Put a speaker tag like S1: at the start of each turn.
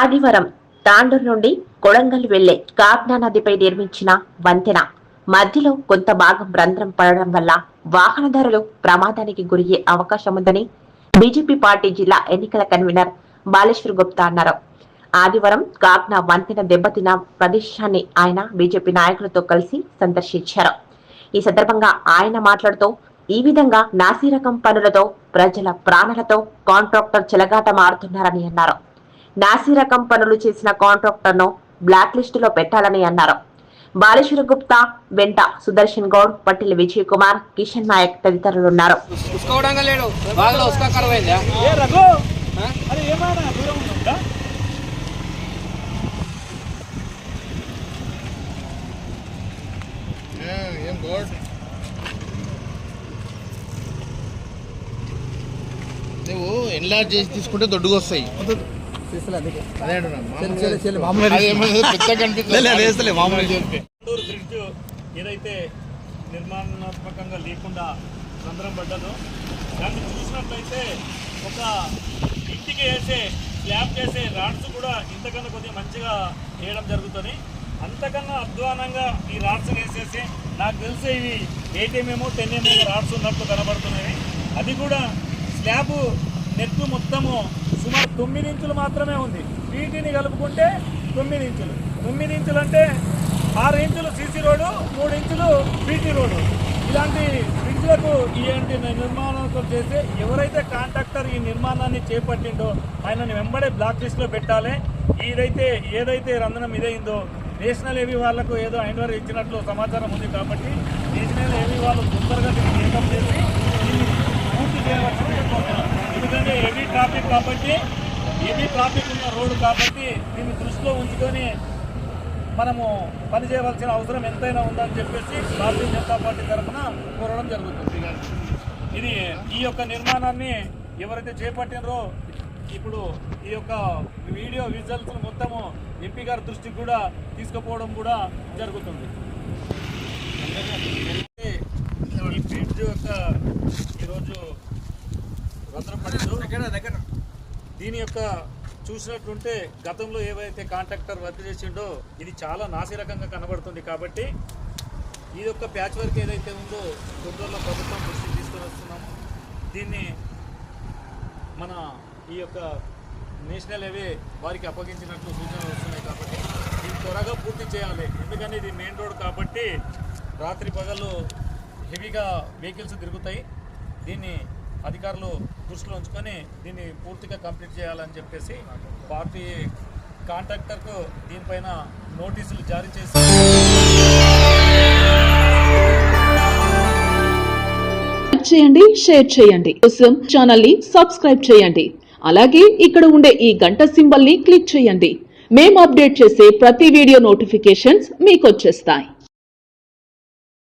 S1: ఆదివారం తాండూరు నుండి కొడంగల్ వెళ్ళే కాగ్నా నదిపై నిర్మించిన వంతెన. మధ్యలో కొంత భాగం రంధ్రం పడడం వల్ల వాహనదారులు ప్రమాదానికి గురయ్యే అవకాశం ఉందని బీజేపీ పార్టీ జిల్లా ఎన్నికల కన్వీనర్ బాలేశ్వర్ గుప్తా అన్నారు. ఆదివారం కాగ్నా వంతెన దెబ్బతిన్న ప్రదేశాన్ని ఆయన బీజేపీ నాయకులతో కలిసి సందర్శించారు. ఈ సందర్భంగా ఆయన మాట్లాడుతూ ఈ విధంగా నాసిరకం పనులతో ప్రజల ప్రాణాలతో కాంట్రాక్టర్ చెలగాట మారుతున్నారని అన్నారు. నాసి రకం పనులు చేసిన కాంట్రాక్టర్ను బ్లాక్ లిస్ట్లో పెట్టాలని అన్నారు. బాలేశ్వర గుప్తా వెంట సుదర్శన్ గౌడ్ పట్టిల విజయ్ కుమార్ కిషన్ నాయక్
S2: ఏం
S3: గోడ్? నువ్వు ఎన్లార్జ్ చేసి తీసుకుంటే దొడ్డుగా వస్తాయి
S2: బ్రిడ్జ్ ఏదైతే నిర్మాణాత్మకంగా లేకుండా రంధ్రం పడ్డదో దాన్ని చూసినట్లయితే ఒక ఇంటికి వేసే స్లాబ్ చేసే రాడ్స్ కూడా ఇంతకన్నా కొద్దిగా మంచిగా వేయడం జరుగుతుంది. అంతకన్నా అధ్వానంగా ఈ రాడ్స్ వేసేసి నాకు తెలిసి ఇవి eight MM ten MM rods ఉన్నట్లు కనబడుతున్నాయి అది కూడా స్లాబ్ నెట్ మొత్తము సుమారు తొమ్మిది ఇంచులు మాత్రమే ఉంది. వీటిని కలుపుకుంటే తొమ్మిది ఇంచులు. తొమ్మిది ఇంచులు అంటే ఆరు ఇంచులు సీసీ రోడ్డు మూడు ఇంచులు బీటీ రోడ్డు. ఇలాంటి బ్రిడ్జ్లకు ఇలాంటి నిర్మాణాలు చేస్తే ఎవరైతే కాంట్రాక్టర్ ఈ నిర్మాణాన్ని చేపట్టిండో ఆయనని వెంబడే బ్లాక్ లిస్ట్లో పెట్టాలి. ఇదైతే ఏదైతే రంధనం ఇదైందో నేషనల్ ఏవీ వాళ్ళకు ఏదో ఐండ్వర్ ఇచ్చినట్లు సమాచారం ఉంది కాబట్టి నేషనల్ ఏవీ వాళ్ళు తొందరగా దీన్ని ఏకం చేసి దీన్ని పూర్తి చేయవలసింది ట్రాఫిక్ కాబట్టి హెవీ ట్రాఫిక్ ఉన్న రోడ్డు కాబట్టి దీన్ని దృష్టిలో ఉంచుకొని మనము పనిచేయవలసిన అవసరం ఎంతైనా ఉందని చెప్పేసి భారతీయ జనతా పార్టీ తరఫున కోరడం జరుగుతుంది. ఇది ఈ యొక్క నిర్మాణాన్ని ఎవరైతే చేపట్టినరో ఇప్పుడు ఈ యొక్క వీడియో విజువల్స్ మొత్తము ఎంపీ గారి దృష్టికి కూడా తీసుకుపోవడం కూడా జరుగుతుంది. ఈ బ్రిడ్జ్ యొక్క ఈరోజు భద్రపడిందో దీని యొక్క చూసినట్లుంటే గతంలో ఏవైతే కాంట్రాక్టర్ వర్క్ చేసిండో ఇది చాలా నాసిరకంగా కనబడుతుంది కాబట్టి ఈ యొక్క ప్యాచ్ వర్క్ ఏదైతే ఉందో తొందరలో ప్రభుత్వం దృష్టికి తీసుకొని వస్తున్నాము. దీన్ని మన ఈ యొక్క నేషనల్ హైవే వారికి అప్పగించినట్లు సూచనలు వస్తున్నాయి కాబట్టి దీన్ని త్వరగా పూర్తి చేయాలి. ఎందుకంటే ఇది మెయిన్ రోడ్ కాబట్టి రాత్రి పగలు హెవీగా వెహికల్స్ తిరుగుతాయి. దీన్ని అధికారులు దృష్టిలో ఉంచుకొని దీన్ని పూర్తిగా కంప్లీట్ చేయాలని చెప్పేసి పార్టీ కాంట్రాక్టర్కు దీనిపైన నోటీసులు జారీ చేసి
S4: చేయండి షేర్ చేయండి. కోసం ఛానల్ని సబ్స్క్రైబ్ చేయండి. అలాగే ఇక్కడ ఉండే ఈ గంట సింబల్ని క్లిక్ చేయండి. మేము అప్డేట్ చేసే ప్రతి వీడియో నోటిఫికేషన్స్ మీకు వచ్చేస్తాయి.